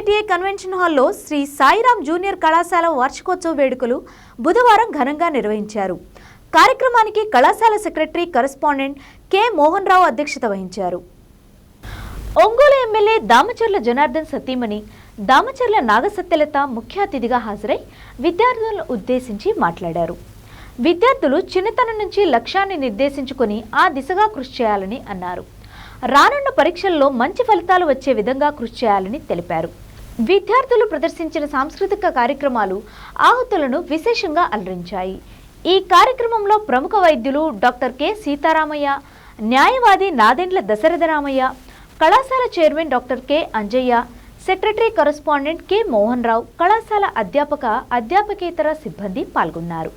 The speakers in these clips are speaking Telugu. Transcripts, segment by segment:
ఐటీఐ కన్వెన్షన్ హాల్లో శ్రీ సాయిరాం జూనియర్ కళాశాల వార్షికోత్సవ వేడుకలు బుధవారం ఘనంగా నిర్వహించారు. కార్యక్రమానికి కళాశాల secretary correspondent K. Mohan Rao అధ్యక్షత వహించారు. ఒంగోలు ఎమ్మెల్యే దామచర్ల జనార్దన్ సతీమణి దామచర్ల నాగసత్యలత ముఖ్య అతిథిగా హాజరై విద్యార్థులను ఉద్దేశించి మాట్లాడారు. విద్యార్థులు చిన్నతనం నుంచి లక్ష్యాన్ని నిర్దేశించుకొని ఆ దిశగా కృషి చేయాలని అన్నారు. రానున్న పరీక్షల్లో మంచి ఫలితాలు వచ్చే విధంగా కృషి చేయాలని తెలిపారు. విద్యార్థులు ప్రదర్శించిన సాంస్కృతిక కార్యక్రమాలు ఆహుతులను విశేషంగా అలరించాయి. ఈ కార్యక్రమంలో ప్రముఖ వైద్యులు డాక్టర్ కె. సీతారామయ్య న్యాయవాది నాదెండ్ల దశరథరామయ్య కళాశాల chairman doctor K. Anjaiah secretary correspondent K. Mohan Rao కళాశాల అధ్యాపక అధ్యాపకేతర సిబ్బంది పాల్గొన్నారు.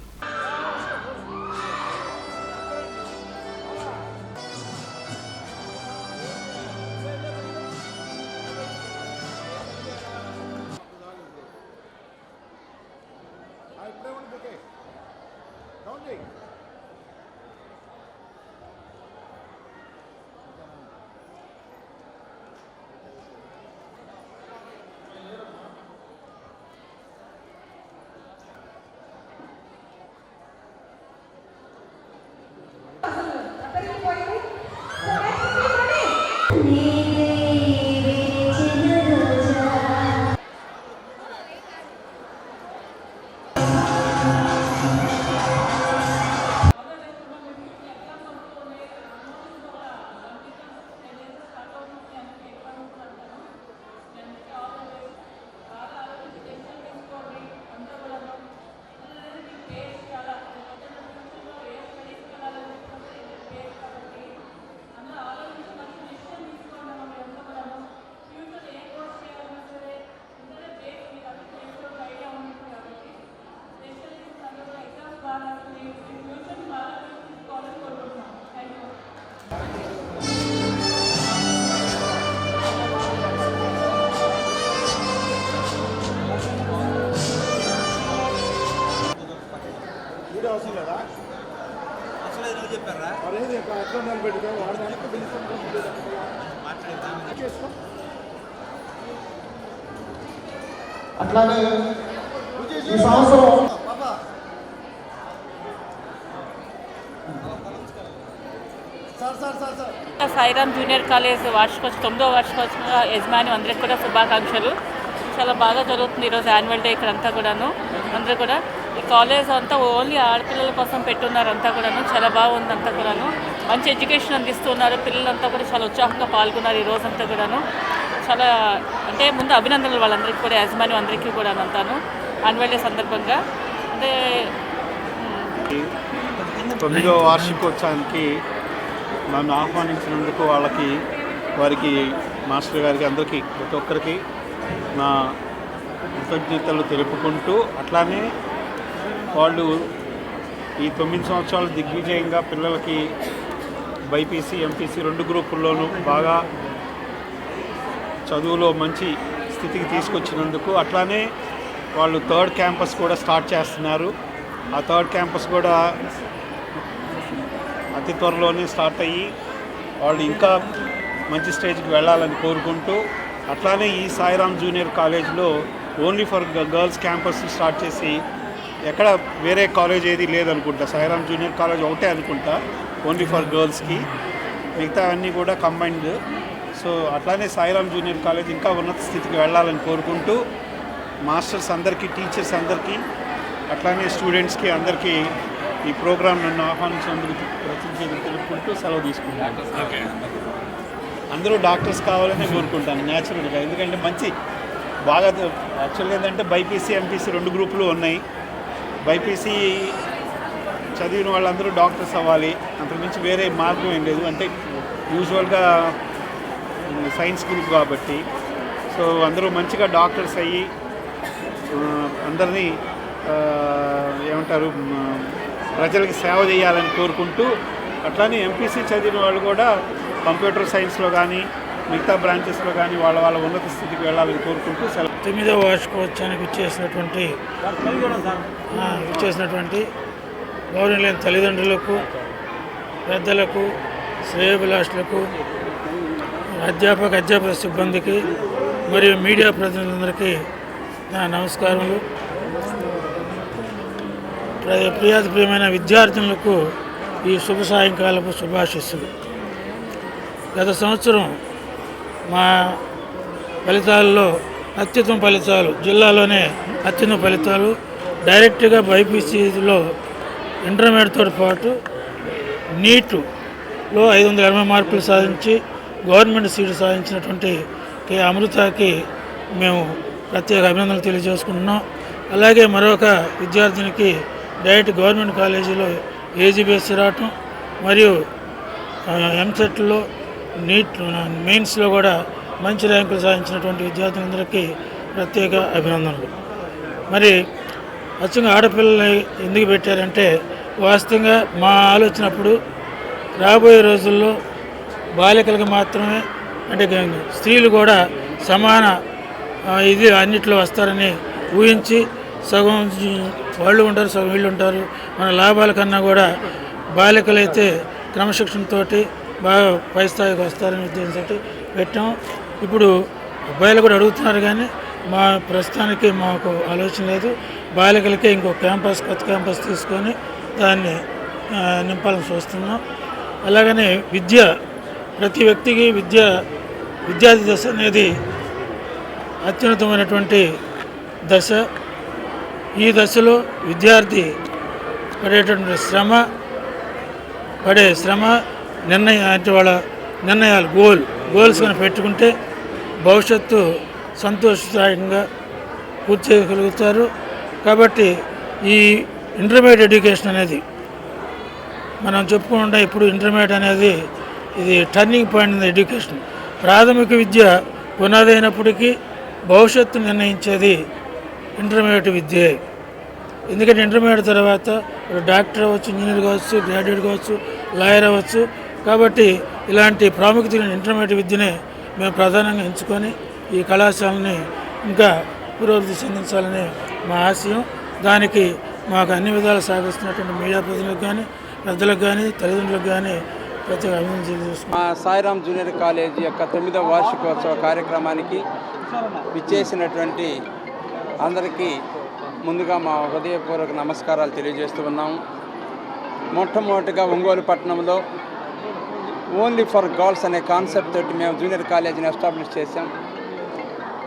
అవసరం లేదా అసలు ఎందుకు చెప్పారా మరేది ఎట్లా నిలబెట్టుకో వాడడానికి చేసుకో అట్లానే ఈ సంవత్సరం సాయిరామ్ జూనియర్ కాలేజ్ వార్షికోత్సవం తొమ్మిదో వార్షికోత్సవ యజమాని అందరికి కూడా శుభాకాంక్షలు. చాలా బాగా జరుగుతుంది ఈరోజు యాన్యువల్ డే ఇక్కడ అంతా కూడాను. అందరూ కూడా ఈ కాలేజ్ అంతా ఓన్లీ ఆడపిల్లల కోసం పెట్టున్నారు అంతా కూడాను. చాలా బాగుంది అంతా కూడాను. మంచి ఎడ్యుకేషన్ అందిస్తున్నారు. పిల్లలంతా కూడా చాలా ఉత్సాహంగా పాల్గొన్నారు ఈ రోజంతా కూడాను. చాలా అంటే ముందు అభినందనలు వాళ్ళందరికీ కూడా యజమాని అందరికీ కూడా అంతాను. యాన్యువల్ డే సందర్భంగా. అంటే తొమ్మిదో వార్షికోత్సవానికి నన్ను ఆహ్వానించినందుకు వాళ్ళకి వారికి మాస్టర్ గారికి అందరికీ ప్రతి ఒక్కరికి నా కృతజ్ఞతలు తెలుపుకుంటూ అట్లానే వాళ్ళు ఈ తొమ్మిది సంవత్సరాలు దిగ్విజయంగా పిల్లలకి బైపీసీ ఎంపీసీ రెండు గ్రూపుల్లోనూ బాగా చదువులో మంచి స్థితికి తీసుకొచ్చినందుకు అట్లానే వాళ్ళు థర్డ్ క్యాంపస్ కూడా స్టార్ట్ చేస్తున్నారు. ఆ థర్డ్ క్యాంపస్ కూడా అతి త్వరలోనే స్టార్ట్ అయ్యి వాళ్ళు ఇంకా మంచి స్టేజ్కి వెళ్ళాలని కోరుకుంటూ అట్లానే ఈ సాయిరామ్ జూనియర్ కాలేజ్లో only for girls campus start చేసి ఎక్కడ వేరే కాలేజ్ ఏది లేదనుకుంటా. సాయిరామ్ జూనియర్ కాలేజ్ ఒకటే అనుకుంటా ఓన్లీ ఫర్ గర్ల్స్కి. మిగతా అన్నీ కూడా కంబైన్డ్ సో అట్లానే సాయిరామ్ జూనియర్ కాలేజ్ ఇంకా ఉన్నత స్థితికి వెళ్ళాలని కోరుకుంటూ మాస్టర్స్ అందరికీ టీచర్స్ అందరికీ అట్లానే స్టూడెంట్స్కి అందరికీ ఈ ప్రోగ్రాం నన్ను ఆహ్వానించినందుకు ప్రతినిధి తెలుపుకుంటూ సెలవు తీసుకుంటాను. అందరూ డాక్టర్స్ కావాలని కోరుకుంటాను న్యాచురల్గా ఎందుకంటే మంచి బాగా యాక్చువల్గా ఏంటంటే బైపీసీ ఎంపీసీ రెండు గ్రూపులు ఉన్నాయి. బైపీసీ చదివిన వాళ్ళందరూ డాక్టర్స్ అవ్వాలి. అంతకుమించి వేరే మార్గం ఏం లేదు. అంటే యూజువల్గా సైన్స్ గ్రూప్ కాబట్టి. సో అందరూ మంచిగా డాక్టర్స్ అయ్యి అందరినీ ఏమంటారు ప్రజలకు సేవ చేయాలని కోరుకుంటూ అట్లానే ఎంపీసీ చదివిన వాళ్ళు కూడా కంప్యూటర్ సైన్స్లో కానీ మిగతా బ్రాంచెస్లో కానీ వాళ్ళ వాళ్ళ ఉన్నత స్థితికి వెళ్ళాలని కోరుకుంటూ సెలవు. తొమ్మిదో వార్షికోత్సవానికి విచ్చేసినటువంటి ఆ, విచ్చేసినటువంటి లేని తల్లిదండ్రులకు పెద్దలకు శ్రేయభిలాషులకు అధ్యాపక అధ్యాపక సిబ్బందికి మరియు మీడియా ప్రతినిధులందరికీ నా నమస్కారములు. ప్ర- ప్రియమైన విద్యార్థులకు ఈ శుభ సాయంకాలపు శుభాశిస్సులు. గత సంవత్సరం మా ఫలితాల్లో అత్యుత్తమ ఫలితాలు జిల్లాలోనే అత్యుత్తమ ఫలితాలు డైరెక్ట్గా బైపీసీలో ఇంటర్మీడియట్తో పాటు నీటులో ఐదు వందల ఎనభై మార్కులు సాధించి గవర్నమెంట్ సీటు సాధించినటువంటి కే. అమృతకి మేము ప్రత్యేక అభినందనలు తెలియజేసుకుంటున్నాం. అలాగే మరొక విద్యార్థినికి డైరెక్ట్ గవర్నమెంట్ కాలేజీలో ఏజీబీఎస్ రావటం మరియు ఎంసెట్లో నీట్ మెయిన్స్లో కూడా మంచి ర్యాంకులు సాధించినటువంటి విద్యార్థులందరికీ ప్రత్యేక అభినందనలు. మరి అచ్చంగా ఆడపిల్లల్ని ఎందుకు పెట్టారంటే వాస్తవంగా మా ఆలోచనప్పుడు రాబోయే రోజుల్లో బాలికలకు మాత్రమే అంటే స్త్రీలు కూడా సమాన ఇది అన్నిట్లో వస్తారని ఊహించి సగం వాళ్ళు ఉంటారు సగం వీళ్ళు ఉంటారు. మన లాభాల కన్నా కూడా బాలికలైతే క్రమశిక్షణతోటి బాగా పై స్థాయికి వస్తారనే ఉద్దేశంతో పెట్టాం. ఇప్పుడు అబ్బాయిలు కూడా అడుగుతున్నారు కానీ మా ప్రస్తుతానికి మాకు ఆలోచన లేదు. బాలికలకే ఇంకో క్యాంపస్ కొత్త క్యాంపస్ తీసుకొని దాన్ని నింపాలని చూస్తున్నాం. అలాగనే విద్య ప్రతి వ్యక్తికి విద్య విద్యార్థి దశ అనేది అత్యున్నతమైనటువంటి దశ. ఈ దశలో విద్యార్థి పడేటువంటి శ్రమ పడే శ్రమ నిర్ణయం అంటే వాళ్ళ నిర్ణయాలు గోల్ గోల్స్ కానీ పెట్టుకుంటే భవిష్యత్తు సంతోషదాయకంగా పూర్తి చేయగలుగుతారు కాబట్టి ఈ ఇంటర్మీడియట్ ఎడ్యుకేషన్ అనేది మనం చెప్పుకుంటా ఇప్పుడు ఇంటర్మీడియట్ అనేది ఇది టర్నింగ్ పాయింట్ ఇన్ ఎడ్యుకేషన్. ప్రాథమిక విద్య పునాది అయినప్పటికీ భవిష్యత్తు నిర్ణయించేది ఇంటర్మీడియట్ విద్యే. ఎందుకంటే ఇంటర్మీడియట్ తర్వాత డాక్టర్ అవ్వచ్చు ఇంజనీర్ కావచ్చు గ్రాడ్యుయేట్ కావచ్చు లాయర్ అవ్వచ్చు. కాబట్టి ఇలాంటి ప్రాముఖ్యత ఇంటర్మీడియట్ విద్యనే మేము ప్రధానంగా ఎంచుకొని ఈ కళాశాలని ఇంకా పురోగతి చెందించాలని మా ఆశయం. దానికి మాకు అన్ని విధాలు సహకరిస్తున్నటువంటి మీడియా ప్రతినిధులకు కానీ పెద్దలకు కానీ తల్లిదండ్రులకు కానీ ప్రతి మా సాయిరామ్ జూనియర్ కాలేజీ యొక్క తొమ్మిదవ వార్షికోత్సవ కార్యక్రమానికి విచ్చేసినటువంటి అందరికీ ముందుగా మా హృదయపూర్వక నమస్కారాలు తెలియజేస్తూ ఉన్నాము మొట్టమొదటిగా ఒంగోలు పట్టణంలో ఓన్లీ ఫర్ గర్ల్స్ అనే కాన్సెప్ట్ తోటి మేము జూనియర్ కాలేజీని ఎస్టాబ్లిష్ చేశాం.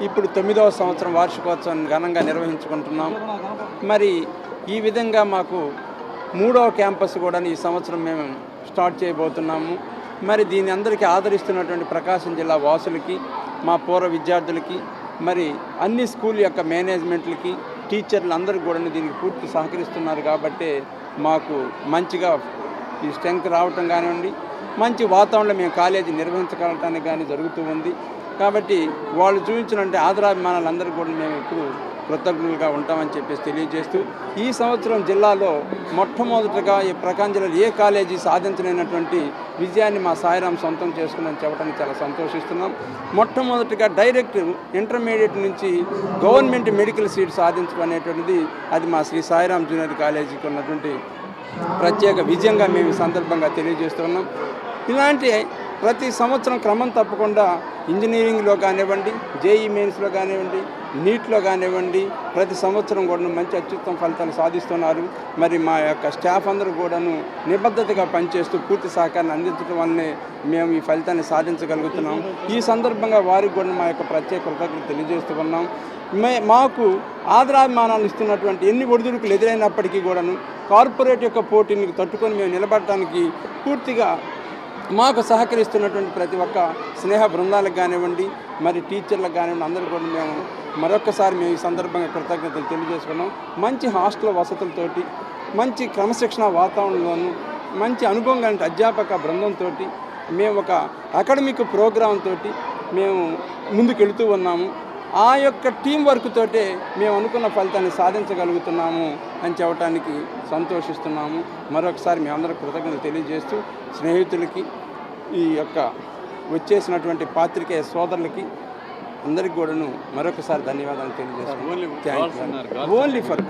ఇప్పుడు తొమ్మిదవ సంవత్సరం వార్షికోత్సవం ఘనంగా నిర్వహించుకుంటున్నాం. మరి ఈ విధంగా మాకు మూడవ క్యాంపస్ కూడా ఈ సంవత్సరం మేము స్టార్ట్ చేయబోతున్నాము. మరి దీని అందరికీ ఆదరిస్తున్నటువంటి ప్రకాశం జిల్లా వాసులకి మా పూర్వ విద్యార్థులకి మరి అన్ని స్కూల్ యొక్క మేనేజ్మెంట్లకి టీచర్లు అందరూ కూడా దీనికి పూర్తి సహకరిస్తున్నారు కాబట్టి మాకు మంచిగా ఈ స్ట్రెంగ్త్ రావటం కానివ్వండి మంచి వాతావరణంలో మేము కాలేజీ నిర్వహించగలటానికి కానీ జరుగుతూ ఉంది. కాబట్టి వాళ్ళు చూపించినటువంటి ఆదరాభిమానాలందరూ కూడా మేము ఇప్పుడు కృతజ్ఞులుగా ఉంటామని చెప్పేసి తెలియజేస్తూ ఈ సంవత్సరం జిల్లాలో మొట్టమొదటిగా ఈ ప్రకాశం జిల్లాలో ఏ కాలేజీ సాధించలేనటువంటి విజయాన్ని మా సాయిరాం సొంతం చేసుకున్నాం చెప్పడానికి చాలా సంతోషిస్తున్నాం. మొట్టమొదటిగా డైరెక్ట్ ఇంటర్మీడియట్ నుంచి గవర్నమెంట్ మెడికల్ సీట్ సాధించడం అనేటువంటిది అది మా శ్రీ సాయిరాం జూనియర్ కాలేజీకి ఉన్నటువంటి ప్రత్యేక విజయంగా మేము సందర్భంగా తెలియజేస్తున్నాం ఇలాంటి ప్రతి సంవత్సరం క్రమం తప్పకుండా ఇంజనీరింగ్లో కానివ్వండి జేఈ మెయిన్స్లో కానివ్వండి నీట్లో కానివ్వండి ప్రతి సంవత్సరం కూడా మంచి అత్యుత్తమ ఫలితాలు సాధిస్తున్నారు. మరి మా యొక్క స్టాఫ్ అందరూ కూడాను నిబద్ధతగా పనిచేస్తూ పూర్తి సహకారాన్ని అందించడం వల్లనే మేము ఈ ఫలితాన్ని సాధించగలుగుతున్నాం. ఈ సందర్భంగా వారికి కూడా మా యొక్క ప్రత్యేక కృతజ్ఞత తెలియజేస్తూ ఉన్నాం. మే మాకు ఆదరాభిమానాలు ఇస్తున్నటువంటి ఎన్ని ఒడిదుడుకులు ఎదురైనప్పటికీ కూడాను కార్పొరేట్ యొక్క పోటీని తట్టుకొని మేము నిలబడటానికి పూర్తిగా మాకు సహకరిస్తున్నటువంటి ప్రతి ఒక్క స్నేహ బృందాలకు కానివ్వండి మరి టీచర్లకు కానివ్వండి అందరూ కూడా మేము మరొకసారి మేము ఈ సందర్భంగా కృతజ్ఞతలు తెలియజేసుకున్నాం. మంచి హాస్టల్ వసతులతోటి మంచి క్రమశిక్షణ వాతావరణంలోను మంచి అనుభవం కలిగిన అధ్యాపక బృందంతో మేము ఒక అకాడమిక్ ప్రోగ్రామ్ తోటి మేము ముందుకెళ్తూ ఉన్నాము. ఆ యొక్క టీం వర్క్ తోటే మేము అనుకున్న ఫలితాన్ని సాధించగలుగుతున్నాము అని చెప్పడానికి సంతోషిస్తున్నాము. మరొకసారి మేమందరం కృతజ్ఞతలు తెలియజేస్తూ స్నేహితులకి ఈ యొక్క వచ్చేసినటువంటి పాత్రికేయ సోదరులకి అందరికి కూడాను మరొకసారి ధన్యవాదాలు తెలియజేస్తాను ఓన్లీ ఫర్